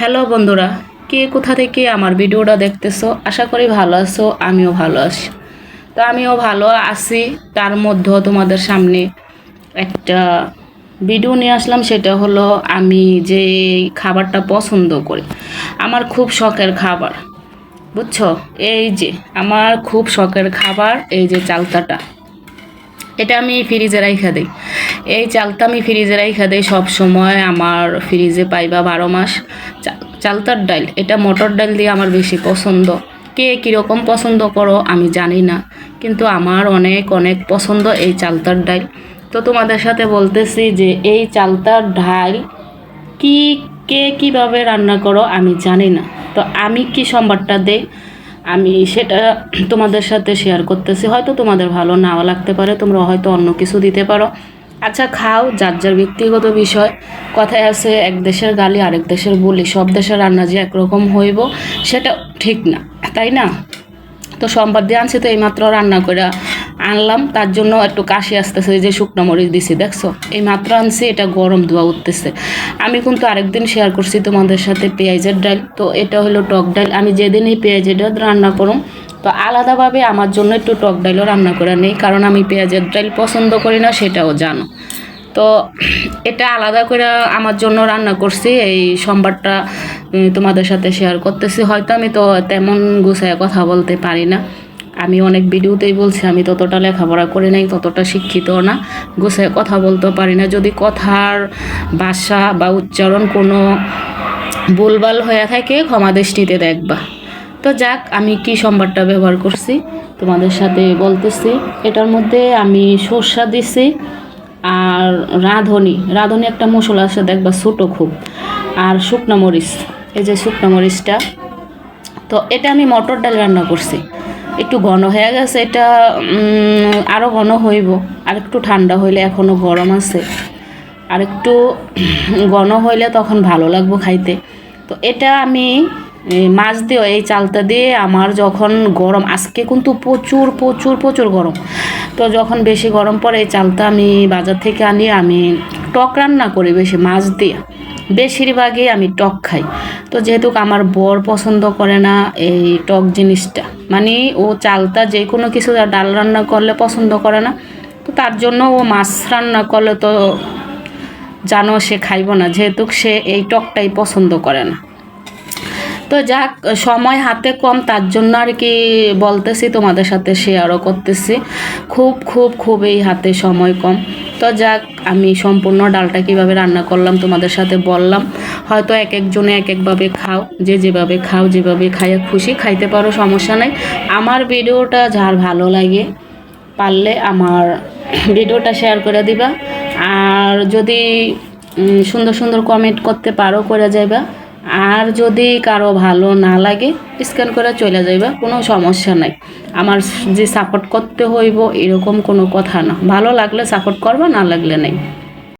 Hello বন্ধুরা, কে কোথা থেকে আমার ভিডিওটা দেখতেছো? আশা করি ভালো আছো, আমিও ভালো আছি। তো আমিও ভালো আছি, তার মধ্যেও তোমাদের সামনে একটা ভিডিও নিয়ে আসলাম, সেটা হলো আমি যে খাবারটা পছন্দ করি, আমার খুব শখের খাবার, বুঝছ? এই যে, আমার খুব শখের খাবার, এই যে চালতাটা। এটা আমি ফ্রিজে রাইখা দিই। এই চালটা আমি ফ্রিজে রাইখা দিই সব সময় আমার ফ্রিজে পাইবা বারো মাস। চালতার ডাল এটা মটর ডাল দিয়ে আমার বেশি পছন্দ। কে কীরকম পছন্দ করো আমি জানি না, কিন্তু আমার অনেক অনেক পছন্দ এই চালতার ডাল তো তোমাদের সাথে বলতেছি যে এই চালতার ডাল কি, কে কীভাবে রান্না করো আমি জানি না। তো আমি কি সম্বাদটা দেই? আমি সেটা তোমাদের সাথে শেয়ার করতেছি। হয়তো তোমাদের ভালো নাও লাগতে পারে তোমরা হয়তো অন্য কিছু দিতে পারো। আচ্ছা খাও, যার যার ব্যক্তিগত বিষয়। কথায় আছে, এক দেশের গালি, আরেক দেশের বলি। সব দেশের রান্না যে একরকম হইব, সেটা ঠিক না, তাই না? তো সোমবার দিয়ে আনছি তো এইমাত্র রান্না করে আনলাম, তার জন্য একটু কাশি আসতেছে যে শুকনো মরিচ দিছি, দেখছ? এই মাত্র আনছি, এটা গরম ধোয়া উঠতেছে। আমি কিন্তু আরেকদিন শেয়ার করছি তোমাদের সাথে পেঁয়াজের ডাল। তো এটা হলো টক ডাল। আমি যেদিন এই পেঁয়াজের ডাল রান্না করুম, তো আলাদাভাবে আমার জন্য একটু টক ডালও রান্না করে নেই, কারণ আমি পেঁয়াজের ডাল পছন্দ করি না, সেটাও জানো। তো এটা আলাদা করে আমার জন্য রান্না করছি, এই সোমবারটা তোমাদের সাথে শেয়ার করতেছি। হয়তো আমি তো তেমন গুছায় কথা বলতে পারি না। আমি অনেক ভিডিওতেই বলছি, আমি ততটা লেখাপড়া করি নাই, ততটা শিক্ষিত না। গুছায় কথা বলতে পারি না। যদি কথার ভাষা বা উচ্চারণ কোনো ভুলভাল হয়ে থাকে, ক্ষমা দৃষ্টিতে দেখবা। তো যাক, আমি কি সম্বারটা ব্যবহার করছি, তোমাদের সাথে বলতেছি। এটার মধ্যে আমি সর্ষা দিছি আর রাঁধুনি। রাঁধুনি একটা মশলা আছে, দেখবা ছোটো খুব। আর শুকনো মরিচ। এই যে শুকনো মরিচটা। তো এটা আমি মটর ডাল রান্না করছি। একটু ঘন হয়ে গেছে, এটা আরও ঘন হইব। আর একটু ঠান্ডা হইলে এখনও গরম আছে। আর একটু ঘন হইলে তখন ভালো লাগবো খাইতে। তো এটা আমি মাছ দিয়ে এই চালটা দিয়ে আমার যখন গরম, আজকে কিন্তু প্রচুর প্রচুর প্রচুর গরম। তো যখন বেশি গরম পড়ে এই চালটা আমি বাজার থেকে আনি, আমি টক রান্না করি বেশি, মাছ দিয়ে। বেশিরভাগই আমি টক খাই। তো যেহেতু আমার বর পছন্দ করে না এই টক জিনিসটা মানে ও চালটা যে কোনো কিছু ডাল রান্না করলে পছন্দ করে না, তো তার জন্য ও মাছ রান্না করলে তো জানো সে খাইব না, যেহেতু সে এই টকটাই পছন্দ করে না। তো যাক, সময় হাতে কম, তার জন্য আর কি বলতেছি, তোমাদের সাথে শেয়ারও করতেছি। খুব খুব খুব এই হাতে সময় কম। তো যাক, আমি সম্পূর্ণ ডালটা কীভাবে রান্না করলাম তোমাদের সাথে বললাম। হয়তো এক একজনে এক একভাবে খাও, যে যেভাবে খাও, যেভাবে খাইয়া খুশি খাইতে পারো, সমস্যা নাই। আমার ভিডিওটা যার ভালো লাগে, পারলে আমার ভিডিওটা শেয়ার করে দিবা। আর যদি সুন্দর সুন্দর কমেন্ট করতে পারো, করে যাইবা। আর যদি কারও ভালো না লাগে স্ক্যান করে চলে যাইবা, কোনো সমস্যা নাই। আমার যে সাপোর্ট করতে হইব, এরকম কোনো কথা না। ভালো লাগলে সাপোর্ট করবা, না লাগলে নাই।